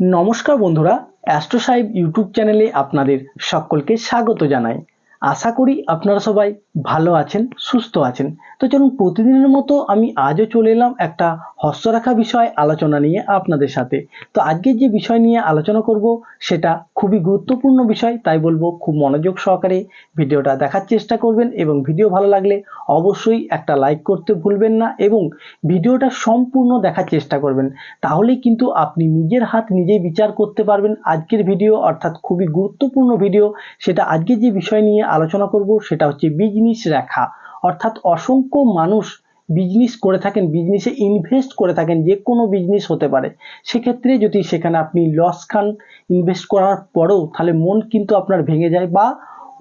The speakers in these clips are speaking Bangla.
নমস্কার বন্ধুরা অ্যাস্ট্রো সাহেব ইউটিউব চ্যানেলে আপনাদের সকলকে স্বাগত জানাই। আশা করি আপনারা সবাই ভালো আছেন, সুস্থ আছেন। তো চলুন প্রতিদিনের মতো আমি আজও চলে এলাম একটা হস্তরেখা বিষয় আলোচনা নিয়ে আপনাদের সাথে। তো আজকে যে বিষয় নিয়ে আলোচনা করব সেটা খুবই গুরুত্বপূর্ণ বিষয়, তাই বলব খুব মনোযোগ সহকারে ভিডিওটা দেখার চেষ্টা করবেন এবং ভিডিও ভালো লাগলে অবশ্যই একটা লাইক করতে ভুলবেন না এবং ভিডিওটা সম্পূর্ণ দেখার চেষ্টা করবেন। তাহলে কিন্তু আপনি নিজের হাত নিজেই বিচার করতে পারবেন আজকের ভিডিও, অর্থাৎ খুবই গুরুত্বপূর্ণ ভিডিও। সেটা আজকে যে বিষয় নিয়ে আলোচনা করব সেটা হচ্ছে বিজনেস রেখা। অর্থাৎ অসংখ্য মানুষ বিজনেস করে থাকেন বিজনেসে ইনভেস্ট করে থাকেন, যে কোনো বিজনেস হতে পারে। সেক্ষেত্রে যদি সেখানে আপনি লস খান ইনভেস্ট করার পরেও তাহলে মন কিন্তু আপনার ভেঙে যায় বা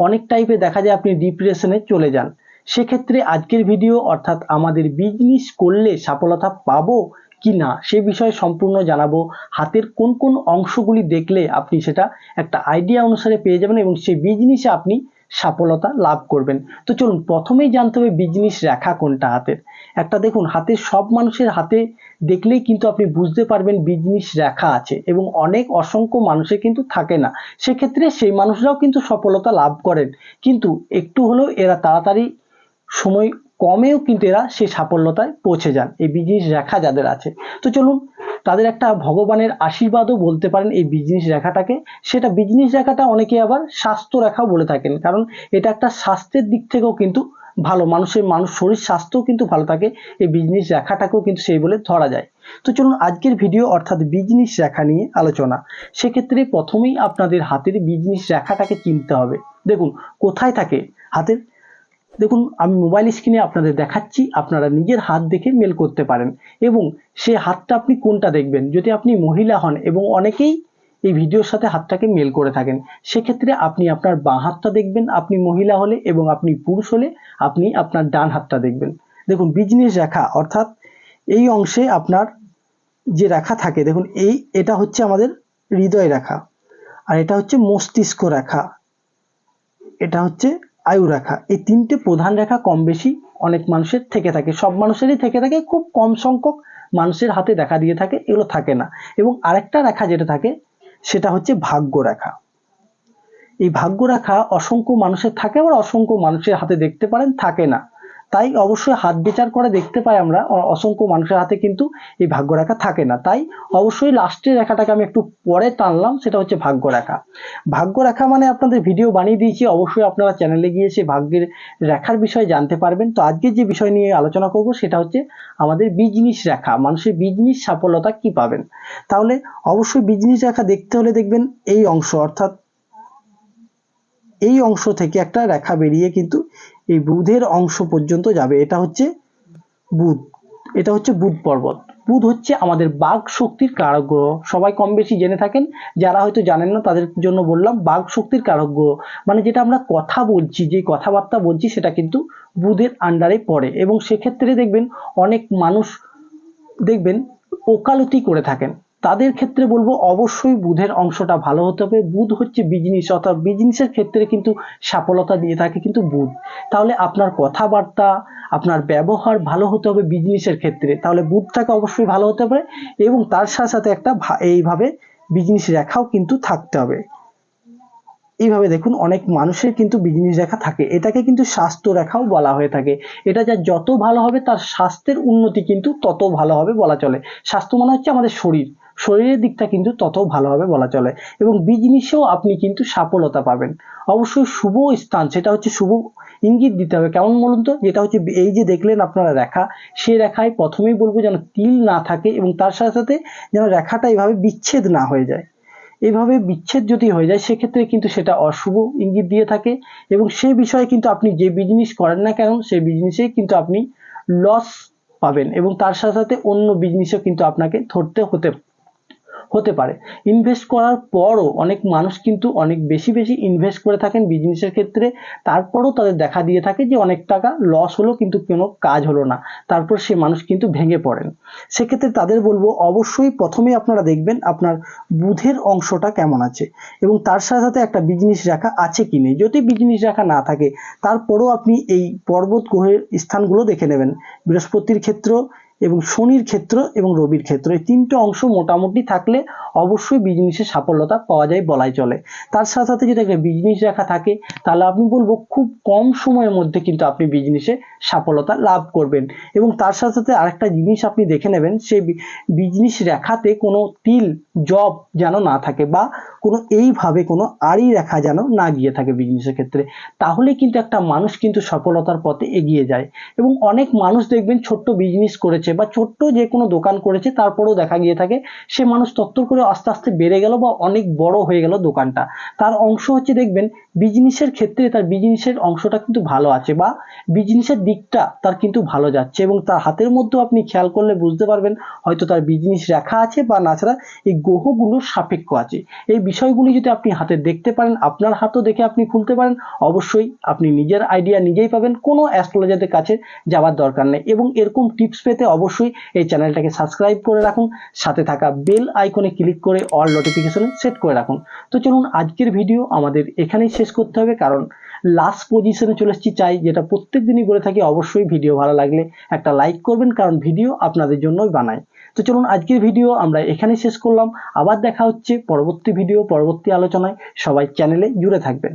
অনেক টাইপে দেখা যায় আপনি ডিপ্রেশনে চলে যান। সেক্ষেত্রে আজকের ভিডিও অর্থাৎ আমাদের বিজনেস করলে সফলতা পাবো কি না, সে বিষয়ে সম্পূর্ণ জানাব। হাতের কোন কোন অংশগুলি দেখলে আপনি সেটা একটা আইডিয়া অনুসারে পেয়ে যাবেন এবং সেই বিজনেসে আপনি সফলতা লাভ করবেন। তো চলুন, প্রথমেই জানতে হবে বিজনেস রেখা কোনটা হাতের। একটা দেখুন হাতে সব মানুষের হাতে দেখলেই কিন্তু আপনি বুঝতে পারবেন বিজনেস রেখা আছে এবং অনেক অসংখ্য মানুষের কিন্তু থাকে না। সেক্ষেত্রে সেই মানুষরাও কিন্তু সফলতা লাভ করেন। কিন্তু একটু হলেও এরা তাড়াতাড়ি সময় কমেও কিন্তু এরা সেই সাফল্যতায় পৌঁছে যান, এই বিজনেস রেখা যাদের আছে। তো চলুন, তাদের একটা ভগবানের আশীর্বাদও বলতে পারেন এই বিজনেস রেখাটাকে। সেটা বিজনেস রেখাটা অনেকে আবার স্বাস্থ্য রেখাও বলে থাকেন, কারণ এটা একটা স্বাস্থ্যের দিক থেকেও কিন্তু ভালো। মানুষের, মানুষ শরীর স্বাস্থ্যও কিন্তু ভালো থাকে, এই বিজনেস রেখাটাকেও কিন্তু সেই বলে ধরা যায়। তো চলুন, আজকের ভিডিও অর্থাৎ বিজনেস রেখা নিয়ে আলোচনা। সেক্ষেত্রে প্রথমেই আপনাদের হাতের বিজনেস রেখাটাকে চিনতে হবে। দেখুন, কোথায় থাকে? হাতের দেখুন, আমি মোবাইল স্ক্রিনে আপনাদের দেখাচ্ছি, আপনারা নিজের হাত দেখে মেল করতে পারেন। এবং সে হাতটা আপনি কোনটা দেখবেন? যদি আপনি মহিলা হন এবং অনেকেই এই ভিডিওর সাথে হাতটাকে মেল করে থাকেন, সেক্ষেত্রে আপনি আপনার বাঁ হাতটা দেখবেন, আপনি মহিলা হলে এবং আপনি পুরুষ হলে আপনি আপনার ডান হাতটা দেখবেন। দেখুন বিজনেস রেখা, অর্থাৎ এই অংশে আপনার যে রেখা থাকে, দেখুন, এই, এটা হচ্ছে আমাদের হৃদয় রেখা। আর এটা হচ্ছে মস্তিষ্ক রেখা। এটা হচ্ছে আয়ু রেখা। এই তিনটে প্রধান রেখা কম বেশি অনেক মানুষের থেকে থাকে। সব মানুষেরই থেকে থাকে, খুব কম সংখ্যক মানুষের হাতে দেখা দিয়ে থাকে, এগুলো থাকে না। এবং আরেকটা রেখা যেটা থাকে, সেটা হচ্ছে ভাগ্য রেখা। এই ভাগ্য রেখা অসংখ্য মানুষের থাকে, আবার অসংখ্য মানুষের হাতে দেখতে পারেন, থাকে না। তাই অবশ্যই হাত বিচার করে দেখতে পাই আমরা। অসংখ্য মানুষের হাতে কিন্তু এই ভাগ্য রেখা থাকে না। তাই অবশ্যই লাস্টের রেখাটাকে আমি একটু পরে টানলাম, সেটা হচ্ছে ভাগ্য রেখা ভাগ্য রেখা মানে আপনাদের ভিডিও বানিয়ে দিয়েছি। অবশ্যই আপনারা চ্যানেলে গিয়ে সেই ভাগ্যের রেখার বিষয়ে জানতে পারবেন। তো আজকে যে বিষয় নিয়ে আলোচনা করব, সেটা হচ্ছে আমাদের বিজনেস রেখা, মানুষের বিজনেস সফলতা কি পাবেন? তাহলে অবশ্যই বিজনেস রেখা দেখতে হলে দেখবেন এই অংশ, অর্থাৎ এই অংশ থেকে একটা রেখা বেরিয়ে কিন্তু এই বুধের অংশ পর্যন্ত যাবে। এটা হচ্ছে বুধ। এটা হচ্ছে বুধ পর্বত। বুধ হচ্ছে আমাদের বাঘ শক্তির কারক গ্রহ সবাই কম বেশি জেনে থাকেন, যারা হয়তো জানেন না, তাদের জন্য বললাম বাঘ শক্তির কারক গ্রহ মানে যেটা আমরা কথা বলছি, যে কথাবার্তা বলছি, সেটা কিন্তু বুধের আন্ডারে পড়ে। এবং সেক্ষেত্রে দেখবেন অনেক মানুষ দেখবেন ওকালতি করে থাকেন। তাদের ক্ষেত্রে বলব অবশ্যই বুধের অংশটা ভালো হতে হবে। বুধ হচ্ছে বিজনেস, অর্থাৎ বিজনেসের ক্ষেত্রে কিন্তু সফলতা দিয়ে থাকে কিন্তু বুধ। তাহলে আপনার কথাবার্তা, আপনার ব্যবহার ভালো হতে হবে বিজনেসের ক্ষেত্রে। তাহলে বুধটাকে অবশ্যই ভালো হতে হবে এবং তার সাথে সাথে একটা এইভাবে বিজনেস রেখাও কিন্তু থাকতে হবে। এইভাবে দেখুন অনেক মানুষের কিন্তু বিজনেস রেখা থাকে। এটাকে কিন্তু স্বাস্থ্য রেখাও বলা হয়ে থাকে। এটা যা যত ভালো হবে তার স্বাস্থ্যের উন্নতি কিন্তু তত ভালো হবে বলা চলে। স্বাস্থ্য মানে হচ্ছে আমাদের শরীর। শরীরের দিকটা কিন্তু তত ভালো হবে বলা চলে। এবং বিজনেসেও আপনি কিন্তু সফলতা পাবেন। অবশ্যই শুভ স্থান, সেটা হচ্ছে শুভ ইঙ্গিত দিতে হবে। কেমন বলুন তো? যেটা হচ্ছে এই যে দেখলেন আপনারা রেখা, সে রেখায় প্রথমেই বলব যেন তিল না থাকে এবং তার সাথে সাথে যেন রেখাটা এইভাবে বিচ্ছেদ না হয়ে যায়। এইভাবে বিচ্ছেদ যদি হয়ে যায়, সেক্ষেত্রে কিন্তু সেটা অশুভ ইঙ্গিত দিয়ে থাকে এবং সেই বিষয়ে কিন্তু আপনি যে বিজনেস করেন না কেন, সেই বিজনেসে কিন্তু আপনি লস পাবেন এবং তার সাথে সাথে অন্য বিজনেসও কিন্তু আপনাকে ধরতে হতে হতে পারে। ইনভেস্ট করার পরও অনেক মানুষ কিন্তু অনেক বেশি বেশি ইনভেস্ট করে থাকেন বিজনেসের ক্ষেত্রে। তারপরও তাদের দেখা দিয়ে থাকে যে অনেক টাকা লস হলো কিন্তু কোনো কাজ হলো না। তারপর সে মানুষ কিন্তু ভেঙে পড়েন। সেক্ষেত্রে তাদের বলব, অবশ্যই প্রথমেই আপনারা দেখবেন আপনার বুধের অংশটা কেমন আছে এবং তার সাথে সাথে একটা বিজনেস রেখা আছে কি নেই। যদি বিজনেস রেখা না থাকে, তারপরও আপনি এই পর্বত গ্রহের স্থানগুলো দেখে নেবেন। বৃহস্পতির ক্ষেত্র এবং শনির ক্ষেত্র এবং রবির ক্ষেত্র। এই তিনটে অংশ মোটামুটি থাকলে অবশ্যই বিজনেসে সাফল্যতা পাওয়া যায় বলাই চলে। তার সাথে সাথে যদি একটা বিজনেস রেখা থাকে, তাহলে আপনি বলব খুব কম সময়ের মধ্যে কিন্তু আপনি বিজনেসে সফলতা লাভ করবেন। এবং তার সাথে সাথে আরেকটা জিনিস আপনি দেখে নেবেন সেই বিজনেস রেখাতে কোনো তিল জব যেন না থাকে বা কোনো এইভাবে কোনো আড়ি রেখা যেন না গিয়ে থাকে বিজনেসের ক্ষেত্রে, তাহলে কিন্তু একটা মানুষ কিন্তু সফলতার পথে এগিয়ে যায়। এবং অনেক মানুষ দেখবেন ছোট্ট বিজনেস করেছে বা ছোট্ট যে কোনো দোকান করেছে, তারপরেও দেখা গিয়ে থাকে সে মানুষ তত্তর করে আস্তে আস্তে বেড়ে গেল বা অনেক বড় হয়ে গেল দোকানটা। তার অংশ হচ্ছে দেখবেন বিজনেসের ক্ষেত্রে তার বিজনেসের অংশটা কিন্তু ভালো আছে বা বিজনেসের দিকটা তার কিন্তু ভালো যাচ্ছে এবং তার হাতের মধ্যেও আপনি খেয়াল করলে বুঝতে পারবেন হয়তো তার বিজনেস রাখা আছে বা না ছাড়া এই গ্রহগুলোর সাপেক্ষ আছে। এই বিষয়গুলি যদি আপনি হাতে দেখতে পারেন, আপনার হাতও দেখে আপনি খুলতে পারেন, অবশ্যই আপনি নিজের আইডিয়া নিজেই পাবেন। কোনো অ্যাস্ট্রোলজারদের কাছে যাওয়ার দরকার নেই এবং এরকম টিপস পেতে অবশ্যই এই চ্যানেলটাকে সাবস্ক্রাইব করে রাখুন, সাথে থাকা বেল আইকনে ক্লিক করে অল নোটিফিকেশন সেট করে রাখুন। তো চলুন আজকের ভিডিও আমাদের এখানেই শেষ করতে হবে, কারণ লাস্ট পজিশনে চলে এসেছি চাই, যেটা প্রত্যেক দিনই বলে থাকি অবশ্যই ভিডিও ভালো লাগলে একটা লাইক করবেন, কারণ ভিডিও আপনাদের জন্যই বানাই। তো চলুন আজকের ভিডিও আমরা এখানেই শেষ করলাম, আবার দেখা হচ্ছে পরবর্তী ভিডিও পরবর্তী আলোচনায়। সবাই চ্যানেলে জুড়ে থাকবেন।